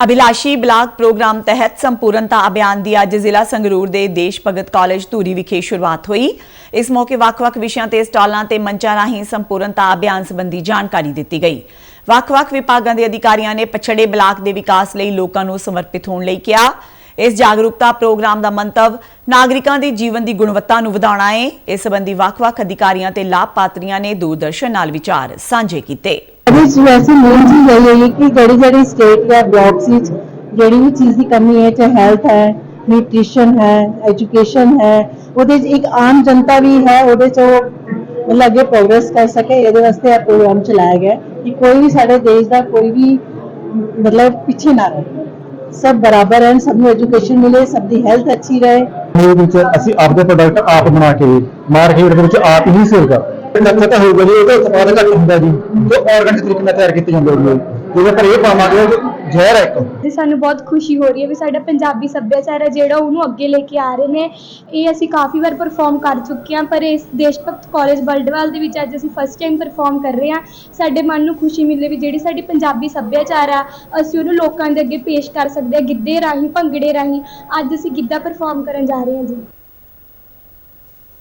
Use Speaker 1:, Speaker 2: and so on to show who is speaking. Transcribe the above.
Speaker 1: ਅਭਿਲਾਸ਼ੀ block programme ਤਹਿਤ ਸੰਪੂਰਨਤਾ ਅਭਿਆਨ ਦੀ ਅੱਜ ਜ਼ਿਲ੍ਹਾ ਸੰਗਰੂਰ ਦੇ ਦੇਸ਼ ਭਗਤ ਕਾਲਜ ਧੂਰੀ ਵਿਖੇ ਸ਼ੁਰੂਆਤ ਹੋਈ। ਇਸ ਮੌਕੇ ਵੱਖ-ਵੱਖ ਵਿਸ਼ਿਆਂ ਤੇ ਸਟਾਲਾਂ ਤੇ ਮੰਚਾਂ ਰਾਹੀਂ ਸੰਪੂਰਨਤਾ ਅਭਿਆਨ ਸੰਬੰਧੀ ਜਾਣਕਾਰੀ ਦਿੱਤੀ ਗਈ। ਵੱਖ-ਵੱਖ ਵਿਭਾਗਾਂ ਦੇ ਅਧਿਕਾਰੀਆਂ ਨੇ ਪਛੜੇ ਬਲਾਕ ਦੇ ਵਿਕਾਸ ਲਈ ਲੋਕਾਂ ਨੂੰ ਸਮਰਪਿਤ ਹੋਣ ਲਈ ਕਿਹਾ। ਇਸ ਜਾਗਰੂਕਤਾ ਪ੍ਰੋਗਰਾਮ ਦਾ ਮੰਤਵ, ਨਾਗਰਿਕਾਂ ਦੇ ਜੀਵਨ ਦੀ ਗੁਣਵੱਤਾ ਨੂੰ ਵਧਾਉਣਾ ਹੈ ਇਸ ਸੰਬੰਧੀ ਵੱਖ-ਵੱਖ ਅਧਿਕਾਰੀਆਂ ਤੇ ਲਾਭਪਾਤਰੀਆਂ ਨੇ ਦੂਰਦਰਸ਼ਨ ਨਾਲ ਵਿਚਾਰ ਸਾਂਝੇ ਕੀਤੇ।
Speaker 2: ਇਹਦੇ ਵਿੱਚ ਵੈਸੇ ਮੇਨ ਚੀਜ਼ ਇਹ ਹੈ ਕਿ ਜਿਹੜੀ ਜਿਹੜੀ ਸਟੇਟ ਜਾਂ ਬਲਾਕਸ ਵਿੱਚ ਜਿਹੜੀ ਵੀ ਚੀਜ਼ ਦੀ ਕਮੀ ਹੈ, ਚਾਹੇ ਹੈਲਥ ਹੈ ਨਿਊਟ੍ਰੀਸ਼ਨ ਹੈ ਐਜੂਕੇਸ਼ਨ ਹੈ, ਉਹਦੇ 'ਚ ਇੱਕ ਆਮ ਜਨਤਾ ਵੀ ਹੈ, ਉਹਦੇ 'ਚ ਉਹ ਅੱਗੇ ਪ੍ਰੋਗਰੈਸ ਕਰ ਸਕੇ, ਇਹਦੇ ਵਾਸਤੇ ਇਹ ਪ੍ਰੋਗਰਾਮ ਚਲਾਇਆ ਗਿਆ ਕਿ ਕੋਈ ਵੀ ਸਾਡੇ ਦੇਸ਼ ਦਾ ਕੋਈ ਵੀ ਮਤਲਬ ਪਿੱਛੇ ਨਾ ਰਹੇ। ਸਭ ਬਰਾਬਰ ਹਨ ਸਭ ਨੂੰ ਐਜੂਕੇਸ਼ਨ ਮਿਲੇ, ਸਭ ਦੀ ਹੈਲਥ ਅੱਛੀ ਰਹੇ।
Speaker 3: ਦੇ ਵਿੱਚ ਅਸੀਂ ਆਪਦੇ ਪ੍ਰੋਡਕਟ ਆਪ ਬਣਾ ਕੇ ਮਾਰਕੀਟ ਦੇ ਵਿੱਚ ਆਪ ਹੀ ਸੇਲ ਕਰ ਲੱਖ ਤਾਂ ਹੋਊਗਾ ਜੀ ਉਹਦਾ ਉਤਪਾਦਨ ਘੱਟ ਹੁੰਦਾ ਜੀ। ਜੋ ਆਰਗੈਨਿਕ ਤਰੀਕੇ ਨਾਲ ਤਿਆਰ ਕੀਤੇ ਜਾਂਦੇ ਨੇ ਜਿਹਦੇ ਪਰ ਇਹ ਪਾਵਾਂਗੇ ਜ਼ਹਿਰ ਹੈ ਇੱਕ।
Speaker 4: ਤੇ ਸਾਨੂੰ ਬਹੁਤ ਖੁਸ਼ੀ ਹੋ ਰਹੀ ਹੈ ਵੀ ਸਾਡਾ ਪੰਜਾਬੀ ਸੱਭਿਆਚਾਰ ਹੈ, ਜਿਹੜਾ ਉਹਨੂੰ ਅੱਗੇ ਲੈ ਕੇ ਆ ਰਹੇ ਨੇ। ਇਹ ਅਸੀਂ ਕਾਫੀ ਵਾਰ ਪਰਫਾਰਮ ਕਰ ਚੁੱਕੇ ਹਾਂ, ਪਰ ਇਸ ਦੇਸ਼ ਭਗਤ ਕਾਲਜ ਬਲਡਵਾਲ ਦੇ ਵਿੱਚ ਅੱਜ ਅਸੀਂ ਫਸਟ ਟਾਈਮ ਪਰਫਾਰਮ ਕਰ ਰਹੇ ਹਾਂ। ਸਾਡੇ ਮਨ ਨੂੰ ਖੁਸ਼ੀ ਮਿਲੇ ਵੀ ਜਿਹੜੀ ਸਾਡੀ ਪੰਜਾਬੀ ਸੱਭਿਆਚਾਰ ਆ, ਅਸੀਂ ਉਹਨੂੰ ਲੋਕਾਂ ਦੇ ਅੱਗੇ ਪੇਸ਼ ਕਰ ਸਕਦੇ ਹਾਂ, ਗਿੱਧੇ ਰਾਹੀਂ, ਭੰਗੜੇ ਰਾਹੀਂ। ਅੱਜ ਅਸੀਂ ਗਿੱਧਾ ਪਰਫਾਰਮ ਕਰਨ ਜਾ ਰਹੇ ਹਾਂ ਜੀ।